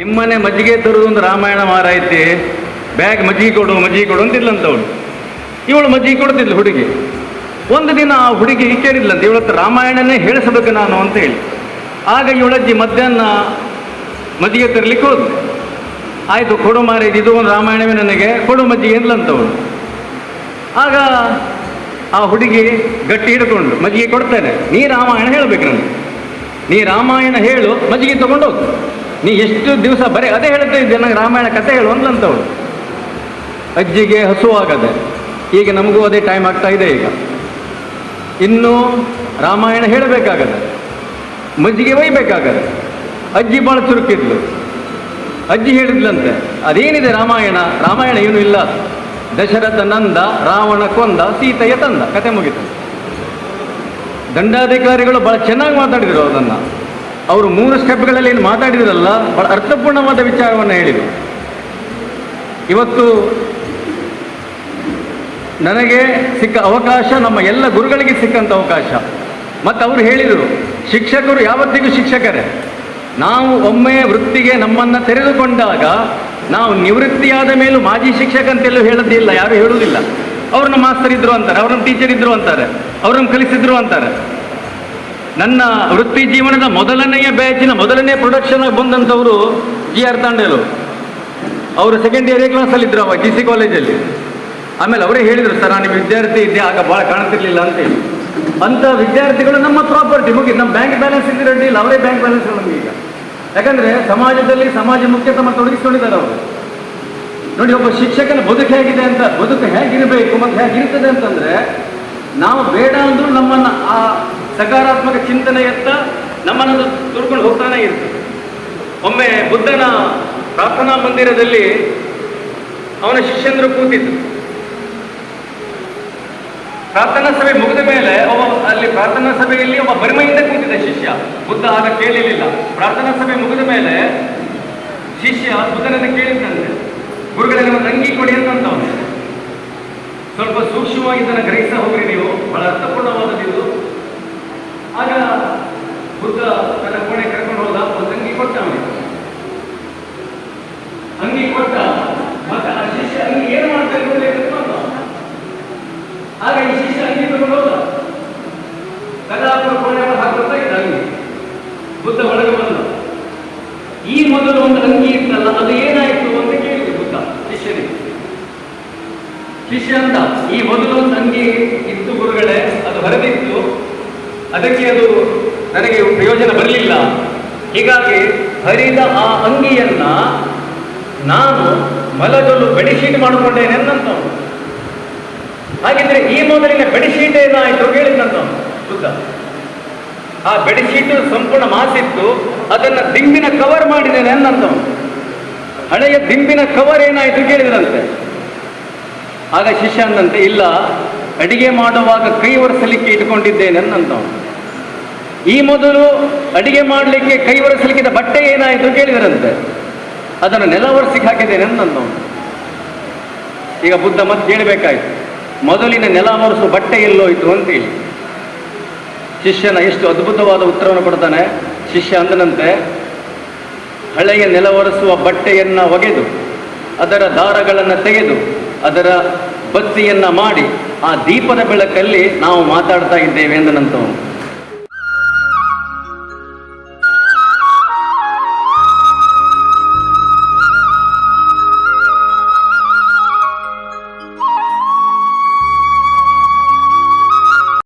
ನಿಮ್ಮನೆ ಮಜ್ಜಿಗೆ ತರುವುದು ಒಂದು ರಾಮಾಯಣ ಮಾರಾಯ್ತಿ ಬ್ಯಾಗ್ ಮಜ್ಜಿಗೆ ಕೊಡು ಮಜ್ಜಿಗೆ ಕೊಡು ಅಂತಿದ್ಲಂತವಳು. ಇವಳು ಮಜ್ಜಿಗೆ ಕೊಡ್ತಿದ್ಲು ಹುಡುಗಿ. ಒಂದು ದಿನ ಆ ಹುಡುಗಿ ಕೇಳಿದ್ಲಂತ, ಇವಳ ಇವಳತ್ತ ರಾಮಾಯಣನೇ ಹೇಳಿಸಬೇಕು ನಾನು ಅಂತ ಹೇಳಿ. ಆಗ ಇವಳಜ್ಜಿ ಮಧ್ಯಾಹ್ನ ಮಜ್ಜಿಗೆ ತರಲಿಕ್ಕೆ ಹೋದ್ಲು. ಆಯಿತು, ಕೊಡು ಮಾರಿ, ಇದು ಒಂದು ರಾಮಾಯಣವೇ ನನಗೆ, ಕೊಡು ಮಜ್ಜಿಗೆ ಅಂದ್ಲಂತವಳು. ಆಗ ಆ ಹುಡುಗಿ ಗಟ್ಟಿ ಹಿಡ್ಕೊಂಡು, ಮಜ್ಜಿಗೆ ಕೊಡ್ತೇನೆ, ನೀ ರಾಮಾಯಣ ಹೇಳಬೇಕು ನನಗೆ ನೀ ರಾಮಾಯಣ ಹೇಳು, ಮಜ್ಜಿಗೆ ತಗೊಂಡು ಹೋಗು. ನೀ ಎಷ್ಟು ದಿವಸ ಬರೀ ಅದೇ ಹೇಳ್ತಾ ಇದ್ದೆ ನನಗೆ ರಾಮಾಯಣ ಕಥೆ ಹೇಳು ಅಂದ್ಲಂತವಳು. ಅಜ್ಜಿಗೆ ಹಸುವಾಗದೆ ಈಗ ನಮಗೂ ಅದೇ ಟೈಮ್ ಆಗ್ತಾ ಇದೆ ಈಗ. ಇನ್ನು ರಾಮಾಯಣ ಹೇಳಬೇಕಾಗದೆ, ಮಜ್ಜಿಗೆ ಒಯ್ಬೇಕಾಗದೆ, ಅಜ್ಜಿ ಭಾಳ ಚುರುಕಿದ್ಲು. ಅಜ್ಜಿ ಹೇಳಿದ್ಲಂತೆ, ಅದೇನಿದೆ ರಾಮಾಯಣ? ರಾಮಾಯಣ ಏನು ಇಲ್ಲ. ದಶರಥ ನಂದ, ರಾವಣ ಕೊಂದ, ಸೀತೆಯ ತಂದ. ಕತೆ ಮುಗಿತು. ದಂಡಾಧಿಕಾರಿಗಳು ಭಾಳ ಚೆನ್ನಾಗಿ ಮಾತಾಡಿದರು ಅದನ್ನು ಅವರು ಮೂರು ಸ್ಟೆಪ್ಗಳಲ್ಲಿ ಏನು ಮಾತಾಡಿದ್ರಲ್ಲ, ಬಹಳ ಅರ್ಥಪೂರ್ಣವಾದ ವಿಚಾರವನ್ನು ಹೇಳಿದರು. ಇವತ್ತು ನನಗೆ ಸಿಕ್ಕ ಅವಕಾಶ, ನಮ್ಮ ಎಲ್ಲ ಗುರುಗಳಿಗೆ ಸಿಕ್ಕಂಥ ಅವಕಾಶ. ಮತ್ತು ಅವರು ಹೇಳಿದರು, ಶಿಕ್ಷಕರು ಯಾವತ್ತಿಗೂ ಶಿಕ್ಷಕರೇ, ನಾವು ಒಮ್ಮೆ ವೃತ್ತಿಗೆ ನಮ್ಮನ್ನು ತೆರೆದುಕೊಂಡಾಗ ನಾವು ನಿವೃತ್ತಿಯಾದ ಮೇಲೂ ಮಾಜಿ ಶಿಕ್ಷಕ ಅಂತೆಲ್ಲೂ ಹೇಳೋದಿಲ್ಲ, ಯಾರು ಹೇಳುವುದಿಲ್ಲ. ಅವ್ರನ್ನ ಮಾಸ್ತರ್ ಇದ್ರು ಅಂತಾರೆ ಅವ್ರನ್ನ ಟೀಚರ್ ಇದ್ರು ಅಂತಾರೆ ಅವ್ರನ್ನ ಕಲಿಸಿದ್ರು ಅಂತಾರೆ. ನನ್ನ ವೃತ್ತಿ ಜೀವನದ ಮೊದಲನೆಯ ಬ್ಯಾಚಿನ ಮೊದಲನೇ ಪ್ರೊಡಕ್ಷನ್ ಬಂದಂಥವರು ಜಿ ಆರ್ ತಾಂಡೇಲು ಅವರು ಸೆಕೆಂಡ್ ಇಯರ್ ಕ್ಲಾಸಲ್ಲಿ ಇದ್ರು ಅವಾಗ ಜಿ ಸಿ ಕಾಲೇಜಲ್ಲಿ ಆಮೇಲೆ ಅವರೇ ಹೇಳಿದರು, ಸರ್, ನಾನು ವಿದ್ಯಾರ್ಥಿ ಇದ್ದೆ, ಆಗ ಭಾಳ ಕಾಣ್ತಿರ್ಲಿಲ್ಲ ಅಂತ ಹೇಳಿ ಅಂಥ ವಿದ್ಯಾರ್ಥಿಗಳು ನಮ್ಮ ಪ್ರಾಪರ್ಟಿ ಮುಗಿ, ನಮ್ಮ ಬ್ಯಾಂಕ್ ಬ್ಯಾಲೆನ್ಸ್ ಇದ್ದಿರಲಿಲ್ಲ ಅವರೇ ಬ್ಯಾಂಕ್ ಬ್ಯಾಲೆನ್ಸ್ ನಮಗೆ ಈಗ. ಯಾಕಂದ್ರೆ ಸಮಾಜದಲ್ಲಿ ಸಮಾಜ ಮುಖ್ಯ ತಮ್ಮ ತೊಡಗಿಸ್ಕೊಂಡಿದ್ದಾರೆ ಅವರು. ನೋಡಿ, ಒಬ್ಬ ಶಿಕ್ಷಕನ ಬದುಕು ಹೇಗಿದೆ ಅಂತ, ಬದುಕು ಹೇಗಿರಬೇಕು, ಮತ್ತು ಹೇಗಿರ್ತದೆ ಅಂತಂದ್ರೆ, ನಾವು ಬೇಡ ಅಂದರೂ ನಮ್ಮನ್ನ ಆ ಸಕಾರಾತ್ಮಕ ಚಿಂತನೆಯತ್ತ ನಮ್ಮನ್ನು ತುರ್ಕೊಂಡು ಹೋಗ್ತಾನೆ ಇರ್ತದೆ ಒಮ್ಮೆ ಬುದ್ಧನ ಪ್ರಾರ್ಥನಾ ಮಂದಿರದಲ್ಲಿ ಅವನ ಶಿಷ್ಯಂದರು ಕೂತಿದ್ರು. ಪ್ರಾರ್ಥನಾ ಸಭೆ ಮುಗಿದ ಮೇಲೆ ಒಬ್ಬ ಅಲ್ಲಿ ಪ್ರಾರ್ಥನಾ ಸಭೆಯಲ್ಲಿ ಒಬ್ಬ ಬರಿಮೆಯಿಂದ ಕೂತಿದ್ದ ಶಿಷ್ಯ. ಬುದ್ಧ ಆಗ ಕೇಳಿರಲಿಲ್ಲ. ಪ್ರಾರ್ಥನಾ ಸಭೆ ಮುಗಿದ ಮೇಲೆ ಶಿಷ್ಯ ಬುದ್ಧನನ್ನು ಕೇಳಿದ್ದಂತೆ ಗುರುಗಳೇ ನಮ್ಮ ಅಂಗಿ ಕೊಡಿ ಅಂತ ಸ್ವಲ್ಪ ಸೂಕ್ಷ್ಮವಾಗಿ ಇದನ್ನು ಗ್ರಹಿಸ ಹೋಗ್ರಿ ನೀವು. ಬಹಳ ಅರ್ಥಪೂರ್ಣವಾದದ್ದು ಆಗ ಬುದ್ಧ ತನ್ನ ಕೋಣೆ ಕರ್ಕೊಂಡು ಹೋದ ಒಂದು ಅಂಗಿ ಕೊಟ್ಟ ಅವನಿಗೆ. ಅಂಗಿ ಕೊಟ್ಟ ಮತ್ತೆ ಆ ಶಿಷ್ಯ ಅಂಗಿ ಏನು ಮಾಡ್ತಾ ಇರ್ಬೋದು ಅಂದ. ಆಗ ಈ ಶಿಷ್ಯ ಅಂಗಿ ತಗೊಂಡು ಹೋದ. ಕದಾಪುರ ಕೋಣೆ ಒಳಗೆ ಹಾಕೊಳ್ತಾ ಇದ್ದ ಅಂಗಿ. ಬುದ್ಧ ಒಳಗೆ ಬಂದ. ಈ ಮೊದಲು ಒಂದು ಅಂಗಿ ಇತ್ತಲ್ಲ, ಅದು ಏನಾಯಿತು ಅಂತ ಕೇಳಿದ್ರು ಬುದ್ಧ, ಶಿಷ್ಯನಿಗೆ. ಶಿಷ್ಯ ಅಂತ ಈ ಮೊದಲು ಒಂದು ಅಂಗಿ ಇತ್ತು ಗುರುಗಳೇ ಅದು ಹೊರದಿತ್ತು ಅದಕ್ಕೆ ಅದು ನನಗೆ ಪ್ರಯೋಜನ ಬರಲಿಲ್ಲ. ಹೀಗಾಗಿ ಹರಿದ ಆ ಅಂಗಿಯನ್ನ ನಾನು ಮಲಗಲು ಬೆಡಿಶೀಟ್ ಮಾಡಿಕೊಂಡೇನೆ ಅಂತ ಹಾಗಿದ್ರೆ ಈ ಮೊದಲಿನ ಬೆಡಿಶೀಟ್ ಏನಾಯಿತು ಕೇಳಿದ್ನಂತ ಬುದ್ಧ. ಆ ಬೆಡ್ಶೀಟ್ ಸಂಪೂರ್ಣ ಮಾಸಿತ್ತು, ಅದನ್ನ ದಿಂಬಿನ ಕವರ್ ಮಾಡಿದ್ದೇನೆ ಅನ್ನಂತವನು ಹಳೆಯ ದಿಂಬಿನ ಕವರ್ ಏನಾಯಿತು ಕೇಳಿದ್ರಂತೆ. ಆಗ ಶಿಷ್ಯ ಅಂದಂತೆ ಇಲ್ಲ, ಅಡಿಗೆ ಮಾಡುವಾಗ ಕೈ ಒರೆಸಲಿಕ್ಕೆ ಇಟ್ಕೊಂಡಿದ್ದೇನೆ ಈ ಮೊದಲು ಅಡಿಗೆ ಮಾಡಲಿಕ್ಕೆ ಕೈ ಒರೆಸಲಿಕ್ಕಿದ್ದ ಬಟ್ಟೆ ಏನಾಯಿತು ಕೇಳಿದರಂತೆ. ಅದನ್ನು ನೆಲ ಒರೆಸಿಗೆ ಹಾಕಿದ್ದೇನೆ ನನ್ನ ಈಗ ಬುದ್ಧ ಮತ್ತೆ ಕೇಳಬೇಕಾಯಿತು. ಮೊದಲಿನ ನೆಲ ಒರೆಸು ಬಟ್ಟೆ ಎಲ್ಲೋಯಿತು ಅಂತೇಳಿ ಶಿಷ್ಯನ ಎಷ್ಟು ಅದ್ಭುತವಾದ ಉತ್ತರವನ್ನು ಕೊಡ್ತಾನೆ. ಶಿಷ್ಯ ಅಂದನಂತೆ, ಹಳೆಯ ನೆಲ ಒರೆಸುವ ಬಟ್ಟೆಯನ್ನು ಒಗೆದು, ಅದರ ದಾರಗಳನ್ನು ತೆಗೆದು, ಅದರ ಬತ್ತಿಯನ್ನು ಮಾಡಿ, ಆ ದೀಪದ ಬೆಳಕಲ್ಲಿ ನಾವು ಮಾತಾಡ್ತಾ ಇದ್ದೇವೆ ಎಂದನಂತವನು